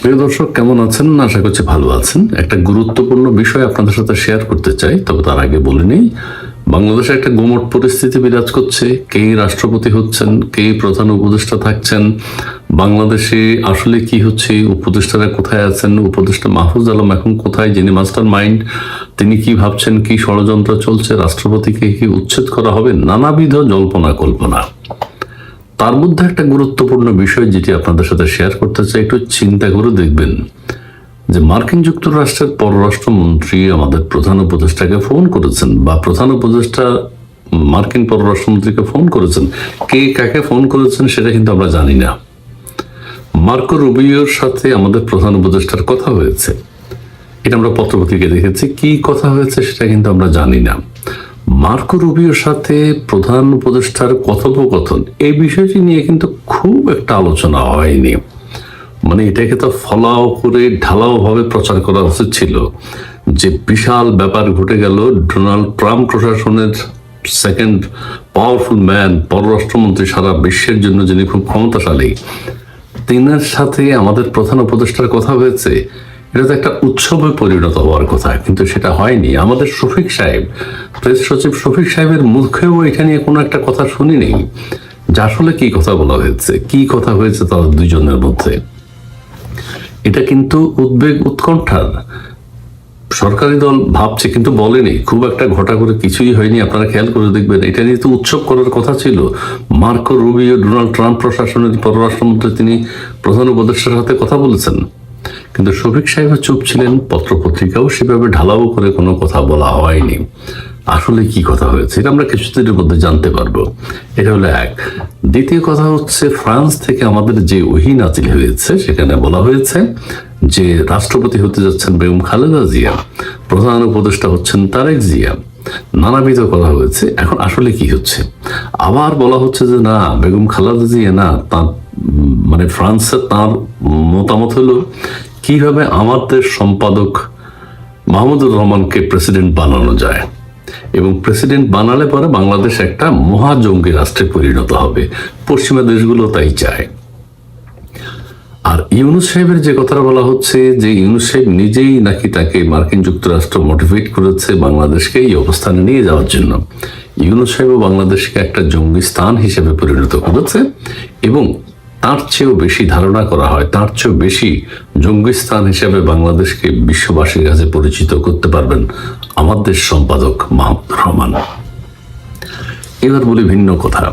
প্রিয় দর্শক, কেমন আছেন? আশা করছি ভালো আছেন। একটা গুরুত্বপূর্ণ বিষয় আপনাদের সাথে শেয়ার করতে চাই, তবে তার আগে বলে নেই, বাংলাদেশে একটা গোমট পরিস্থিতি বিরাজ করছে। কে রাষ্ট্রপতি হচ্ছেন? কে প্রধান উপদেষ্টা থাকছেন? বাংলাদেশে আসলে কি হচ্ছে? উপদেষ্টারা কোথায় আছেন? উপদেষ্টা মাহফুজ আলম এখন কোথায়? যিনি মাস্টার মাইন্ড তিনি কি ভাবছেন? কি ষড়যন্ত্র চলছে? রাষ্ট্রপতিকে কি উচ্ছেদ করা হবে? নানাবিধ জল্পনা কল্পনা তার মধ্যে একটা গুরুত্বপূর্ণ বিষয় যেটি আপনাদের সাথে শেয়ার করতে চাই, একটু চিন্তা করে দেখবেন যে মার্কিন যুক্তরাষ্ট্রের পররাষ্ট্রমন্ত্রী আমাদের প্রধান উপদেষ্টাকে ফোন করেছেন বা প্রধান উপদেষ্টা মার্কিন পররাষ্ট্রমন্ত্রীকে ফোন করেছেন। কে কাকে ফোন করেছেন সেটা কিন্তু আমরা জানি না। মার্কো রুবিওর সাথে আমাদের প্রধান উপদেষ্টার কথা হয়েছে। এটা আমরা পত্রপত্রিকায় দেখেছি। কি কথা হয়েছে সেটা কিন্তু আমরা জানি না। মার্কো রুবিওর সাথে প্রধান উপদেষ্টার কথোপকথন, এই বিষয়টি নিয়ে কিন্তু খুব একটা আলোচনা হয়নি। মানে এটাকে তো ফলাও করে ঢালাও ভাবে প্রচার করা উচিত ছিল যে বিশাল ব্যাপার ঘটে গেল। ডোনাল্ড ট্রাম্প প্রশাসনের সেকেন্ড পাওয়ারফুল ম্যান পররাষ্ট্রমন্ত্রী সারা বিশ্বের জন্য যিনি খুব ক্ষমতাশালী, তিনার সাথে আমাদের প্রধান উপদেষ্টার কথা হয়েছে। এটা তো একটা উৎসবে পরিণত হওয়ার কথা, কিন্তু সেটা হয়নি। আমাদের শফিক সাহেব, প্রেস সচিব শফিক সাহেবের মুখেও এটা নিয়ে কোনো একটা কথা শুনি শুনিনি যে আসলে কি কথা বলা হয়েছে, কি কথা হয়েছে তাদের দুজনের মধ্যে। এটা কিন্তু উদ্বেগ উৎকণ্ঠার। সরকারি দল ভাবছে, কিন্তু বলেনি। খুব একটা ঘটা করে কিছুই হয়নি। আপনারা খেয়াল করে দেখবেন, এটা নিয়ে তো উৎসব করার কথা ছিল। মার্কো রুবিও, ডোনাল্ড ট্রাম্প প্রশাসনের পররাষ্ট্রমন্ত্রী, তিনি প্রধান উপদেষ্টার সাথে কথা বলেছেন। কিন্তু শফিক সাহেব চুপ ছিলেন, পত্রপত্রিকাও সেভাবে ঢালাও করে কোনো কথা বলা হয়নি। আসলে কি কথা হয়েছে এটা আমরা কিছুদিনের মধ্যে জানতে পারব। এটা হলো এক। দ্বিতীয় কথা হচ্ছে, ফ্রান্স থেকে আমাদের যে ওহি নাজিল হয়েছে, সেখানে বলা হয়েছে যে রাষ্ট্রপতি হতে যাচ্ছেন বেগম খালেদা জিয়া, প্রধান উপদেষ্টা হচ্ছেন তারেক জিয়া। নানাবিধ কথা হয়েছে, এখন আসলে কি হচ্ছে? আবার বলা হচ্ছে যে না, বেগম খালেদা জিয়া না, তার মানে ফ্রান্সে তার মতামত হলো কীভাবে আমাদের সম্পাদক মাহমুদুর রহমানকে প্রেসিডেন্ট বানানো যায়? এবং প্রেসিডেন্ট বানালে পরে বাংলাদেশ একটা মহাজঙ্গি রাষ্ট্রে পরিণত হবে। পশ্চিমা দেশগুলো তাই চায়। আর ইউনুস সাহেবের যে কথাটা বলা হচ্ছে, যে ইউনুস সাহেব নিজেই নাকি তাকে মার্কিন যুক্তরাষ্ট্র মোটিভেট করেছে বাংলাদেশকে এই অবস্থানে নিয়ে যাওয়ার জন্য। ইউনুস সাহেবও বাংলাদেশকে একটা জঙ্গি স্থান হিসেবে পরিণত করেছে এবং তার চেয়েও বেশি ধারণা করা হয়, তার চেয়েও বেশি জঙ্গি স্থান হিসেবে বাংলাদেশকে বিশ্ববাসীর কাছে পরিচিত করতে পারবেন আমাদের সম্পাদক মাহমুদুর রহমান। এবার বলি ভিন্ন কথা।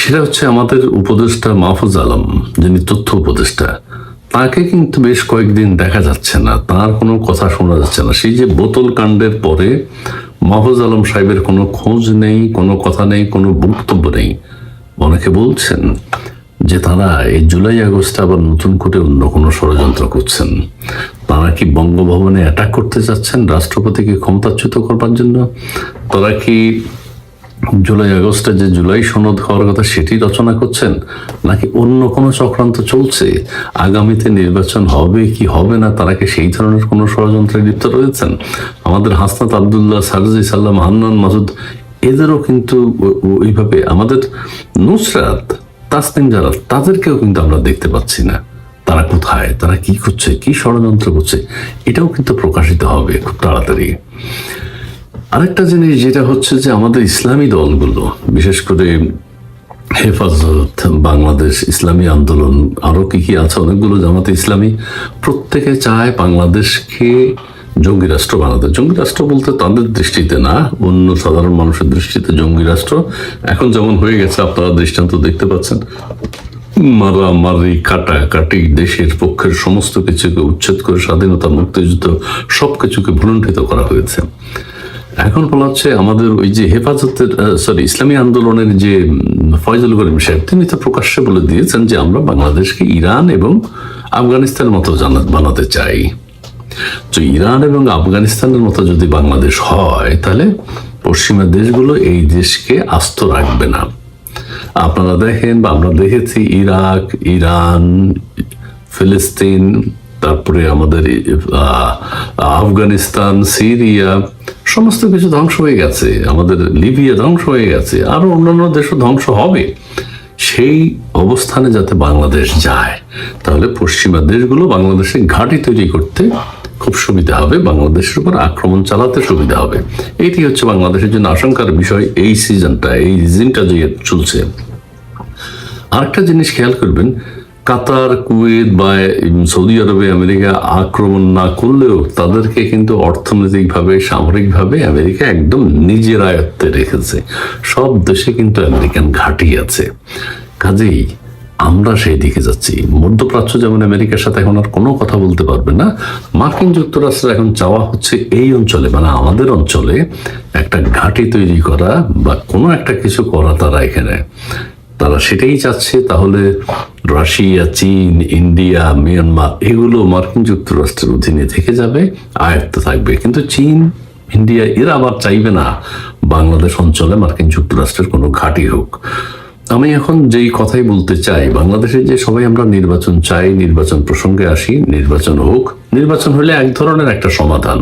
সেটা হচ্ছে আমাদের উপদেষ্টা মাহফুজ আলম, যিনি তথ্য উপদেষ্টা, তাকে কিন্তু বেশ কয়েকদিন দেখা যাচ্ছে না, তার কোনো কথা শোনা যাচ্ছে না। সেই যে বোতল কাণ্ডের পরে মাহফুজ আলম সাহেবের কোনো খোঁজ নেই, কোনো কথা নেই, কোনো বক্তব্য নেই, অনেকে বলছেন যে তারা এই জুলাই আগস্টে আবার নতুন করে অন্য কোনো ষড়যন্ত্র করছেন। তারা কি বঙ্গভবনে অ্যাটাক করতে যাচ্ছেন, রাষ্ট্রপতিকে ক্ষমতাচ্যুত করবার জন্য? তারা কি জুলাই আগস্টে যে জুলাই সনদ হওয়ার কথা সেটি রচনা করছেন, নাকি অন্য কোনো চক্রান্ত চলছে? আগামীতে নির্বাচন হবে কি হবে না, তারা কি সেই ধরনের কোনো ষড়যন্ত্রে লিপ্ত রয়েছেন? আমাদের হাসনাত আবদুল্লাহ সারজি সাল্লাম, হান্নান মাসুদ, এদেরও কিন্তু ওইভাবে আমাদের নুসরাত তাসনিম যারা তাদেরকেও কিন্তু আমরা দেখতে পাচ্ছি না। তারা কোথায়? তারা কি করছে? কি ষড়যন্ত্র করছে? এটাও কিন্তু প্রকাশিত হবে খুব তাড়াতাড়ি। আরেকটা জিনিস যেটা হচ্ছে যে আমাদের ইসলামী দলগুলো, বিশেষ করে হেফাজত, বাংলাদেশ ইসলামী আন্দোলন, আরও কি কি আছে? অনেকগুলো জামাতে ইসলামী, প্রত্যেকে চায় বাংলাদেশকে জঙ্গি রাষ্ট্র বানাতে। জঙ্গি রাষ্ট্র বলতে তাদের দৃষ্টিতে না, অন্য সাধারণ মানুষের দৃষ্টিতে জঙ্গি রাষ্ট্র। এখন যেমন হয়ে গেছে, আপনারা দৃষ্টান্ত দেখতে পাচ্ছেন। মারামারি, কাটাকাটি, দেশের পক্ষের সমস্ত কিছুকে উচ্ছেদ করে স্বাধীনতা, মুক্তিযুদ্ধ, সবকিছুকে ভুলুণ্ঠিত করা হয়েছে। এখন বলা হচ্ছে আমাদের ওই যে হেফাজতের সরি ইসলামী আন্দোলনের যে ফয়জুল করিম সাহেব, তিনি তো প্রকাশ্যে বলে দিয়েছেন যে আমরা বাংলাদেশকে ইরান এবং আফগানিস্তানের মতো বানাতে চাই। তো ইরান এবং আফগানিস্তানের মতো যদি বাংলাদেশ হয়, তাহলে পশ্চিমা দেশগুলো এই দেশকে আস্ত রাখবে না। আপনারা দেখেন বা আমরা দেখেছি ইরাক, ইরান, ফিলিস্তিন, তারপরে আমাদের আফগানিস্তান, সিরিয়া, সমস্ত কিছু ধ্বংস হয়ে গেছে। আমাদের লিবিয়া ধ্বংস হয়ে গেছে। আরও অন্যান্য দেশও ধ্বংস হবে। সেই অবস্থানে যাতে বাংলাদেশ যায়, তাহলে পশ্চিমা দেশগুলো বাংলাদেশে ঘাঁটি তৈরি করতে খুব সুবিধা হবে, বাংলাদেশের উপর আক্রমণ চালাতে সুবিধা হবে। এটি হচ্ছে বাংলাদেশের জন্য আশঙ্কার বিষয় এই সিজনটা, এই রিজিনটা যে চলছে। আরেকটা জিনিস খেয়াল করবেন, কাতার, কুয়েত বা সৌদি আরবে আমেরিকা আক্রমণ না করলেও তাদেরকে কিন্তু অর্থনৈতিকভাবে, সামরিকভাবে আমেরিকা একদম নিজের আয়ত্তে রেখেছে। সব দেশে কিন্তু আমেরিকান ঘাঁটি আছে। কাজেই আমরা সেই দিকে যাচ্ছি। মধ্যপ্রাচ্য যেমন আমেরিকার সাথে এখন আর কোনো কথা বলতে পারবে না, মার্কিন যুক্তরাষ্ট্র এখন চাওয়া হচ্ছে এই অঞ্চলে মানে আমাদের অঞ্চলে একটা ঘাঁটি তৈরি করা বা কোনো একটা কিছু করা তারা এখানে। তারা সেটাই চাচ্ছে, তাহলে রাশিয়া, চীন, ইন্ডিয়া, মিয়ানমার, এগুলো মার্কিন যুক্তরাষ্ট্রের অধীনে থেকে যাবে, আয়ত্ত থাকবে। কিন্তু চীন, ইন্ডিয়া, এরা আবার চাইবে না বাংলাদেশ অঞ্চলে মার্কিন যুক্তরাষ্ট্রের কোনো ঘাঁটি হোক। আমি এখন যেই কথাই বলতে চাই, বাংলাদেশে যে সবাই আমরা নির্বাচন চাই, নির্বাচন প্রসঙ্গে আসি, নির্বাচন হোক, নির্বাচন হলে এক ধরনের একটা সমাধান।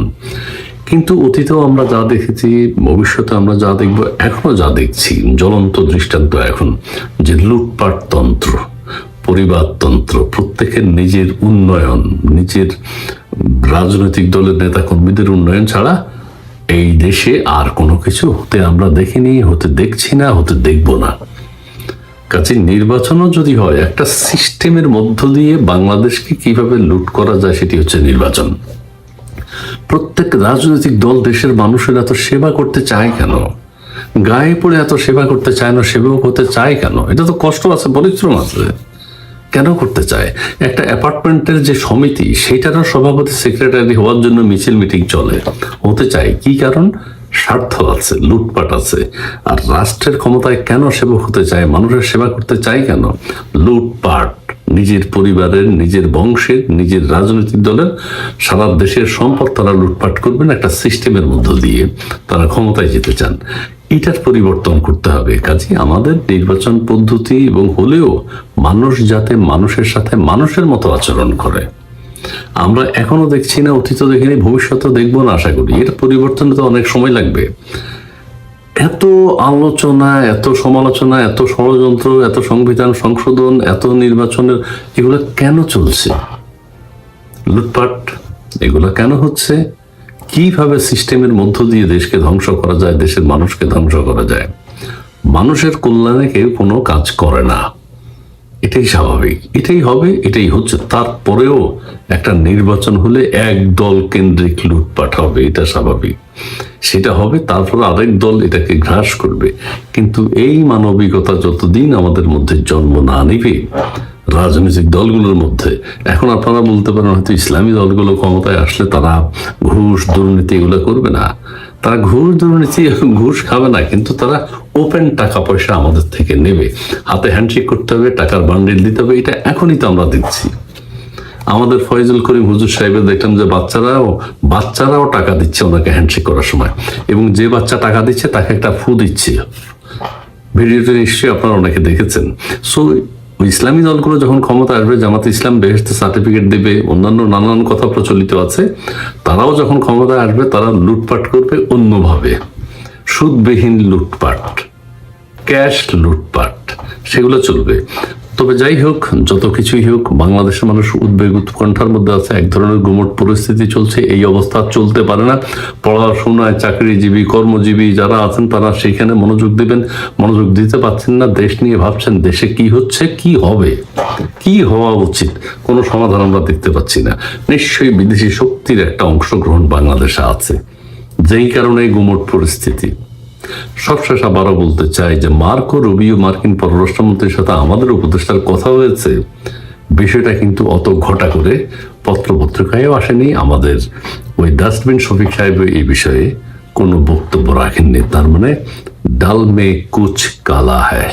কিন্তু অতীতেও আমরা যা দেখেছি, ভবিষ্যতে আমরা যা দেখব, এখনও যা দেখছি, জ্বলন্ত দৃষ্টান্ত এখন যে লুটপাট তন্ত্র পরিবারতন্ত্র, প্রত্যেকের নিজের উন্নয়ন, নিজের রাজনৈতিক দলের নেতা কর্মীদের উন্নয়ন ছাড়া এই দেশে আর কোনো কিছু হতে আমরা দেখিনি, হতে দেখছি না, হতে দেখব না। কাজে নির্বাচনও যদি হয়, একটা সিস্টেমের মধ্য দিয়ে বাংলাদেশকে কীভাবে লুট করা যায় সেটি হচ্ছে নির্বাচন। প্রত্যেক রাজনৈতিক দল দেশের মানুষের এত সেবা করতে চায় কেন? গায়ে পড়ে এত সেবা করতে চায় না সেবক হতে চায় কেন? এটা তো কষ্ট আছে, পরিশ্রম আছে। কেন করতে চায়? একটা অ্যাপার্টমেন্টের যে সমিতি, সেটারও সভাপতি সেক্রেটারি হওয়ার জন্য মিছিল মিটিং চলে। হতে চায়। কি কারণ? স্বার্থ আছে, লুটপাট আছে। আর রাষ্ট্রের ক্ষমতায় কেন সেবক হতে চায়, মানুষের সেবা করতে চায় কেন? লুটপাট নিজের পরিবারের, নিজের বংশের, নিজের রাজনৈতিক দলের, সারা দেশের সম্পদ তারা লুটপাট করবেন একটা সিস্টেমের মধ্য দিয়ে তারা ক্ষমতায় যেতে চান। এটার পরিবর্তন করতে হবে। কাজে আমাদের নির্বাচন পদ্ধতি এবং হলেও মানুষ যাতে মানুষের সাথে মানুষের মতো আচরণ করে। আমরা এখনও দেখছি না, অতীত দেখিনি ভবিষ্যতে দেখব না, আশা করি। এর পরিবর্তনে তো অনেক সময় লাগবে। এত আলোচনা, এত সমালোচনা, এত ষড়যন্ত্র, এত সংবিধান, সংশোধন, এত নির্বাচনের, এগুলো কেন চলছে? লুটপাট, এগুলো কেন হচ্ছে? কীভাবে সিস্টেমের মধ্য দিয়ে দেশকে ধ্বংস করা যায়, দেশের মানুষকে ধ্বংস করা যায়? মানুষের কল্যাণে কেউ কোনো কাজ করে না। এটাই স্বাভাবিক, এটাই হবে, এটাই হচ্ছে। তারপরেও একটা নির্বাচন হলে এক দল কেন্দ্রিক লুটপাট হবে, এটা স্বাভাবিক। সেটা হবে, তারপর আরেক দল এটাকে গ্রাস করবে। কিন্তু এই মানবিকতা যতদিন আমাদের মধ্যে জন্ম না নিবে, রাজনৈতিক দলগুলোর মধ্যে, এখন আপনারা বলতে পারেন হয়তো ইসলামী দলগুলো ক্ষমতায় আসলে তারা ঘুষ, দুর্নীতি এগুলো করবে না। তারা ঘুষ দুর্নীতি ঘুষ খাবে না, কিন্তু তারা ওপেন টাকা পয়সা আমাদের থেকে নেবে। হাতে হ্যান্ডশেক করতে হবে, টাকার বান্ডিল দিতে হবে, এটা এখনই তো আমরা দিচ্ছি। আমাদের ফয়জুল করিম হুজুর সাহেবের দেখলাম যে বাচ্চারাও বাচ্চারাও টাকা দিচ্ছে ওনাকে হ্যান্ডশেক করার সময়। এবং যে বাচ্চা টাকা দিচ্ছে, তাকে একটা ফু দিচ্ছে। ভিডিওটা নিশ্চয়ই আপনারা অনেকে দেখেছেন। সো ইসলামী দলগুলো যখন ক্ষমতা আসবে, জামাত ইসলাম বেহেস্তে সার্টিফিকেট দেবে, অন্যান্য নানান কথা প্রচলিত আছে, তারাও যখন ক্ষমতা আসবে, তারা লুটপাট করবে অন্যভাবে। সুদবিহীন লুটপাট, ক্যাশ লুটপাট, সেগুলো চলবে। তবে যাই হোক, যত কিছুই হোক, বাংলাদেশের মানুষ উদ্বেগ উৎকণ্ঠার মধ্যে আছে। এক ধরনের গুমট পরিস্থিতি চলছে, এই অবস্থা চলতে পারে না। পড়াশোনায় চাকরিজীবী, কর্মজীবী যারা আছেন, তারা সেখানে মনোযোগ দিবেন, মনোযোগ দিতে পারছেন না। দেশ নিয়ে ভাবছেন, দেশে কি হচ্ছে, কি হবে? কি হওয়া উচিত? কোনো সমাধান আমরা দেখতে পাচ্ছি না। নিশ্চয়ই বিদেশি শক্তির একটা অংশগ্রহণ বাংলাদেশে আছে। যেই কারণে গুমট পরিস্থিতি। সবশেষ আবারও বলতে চাই যে মার্কো রুবিও মার্কিন পররাষ্ট্রমন্ত্রীর সাথে আমাদের উপদেষ্টার কথা হয়েছে। বিষয়টা কিন্তু অত ঘটা করে পত্র পত্রিকায়ও আসেনি। আমাদের ওই ডাস্টবিন শফিক সাহেব এই বিষয়ে কোনো বক্তব্য রাখেননি। তার মানে ডাল মে কুচ কালা হ্যায়।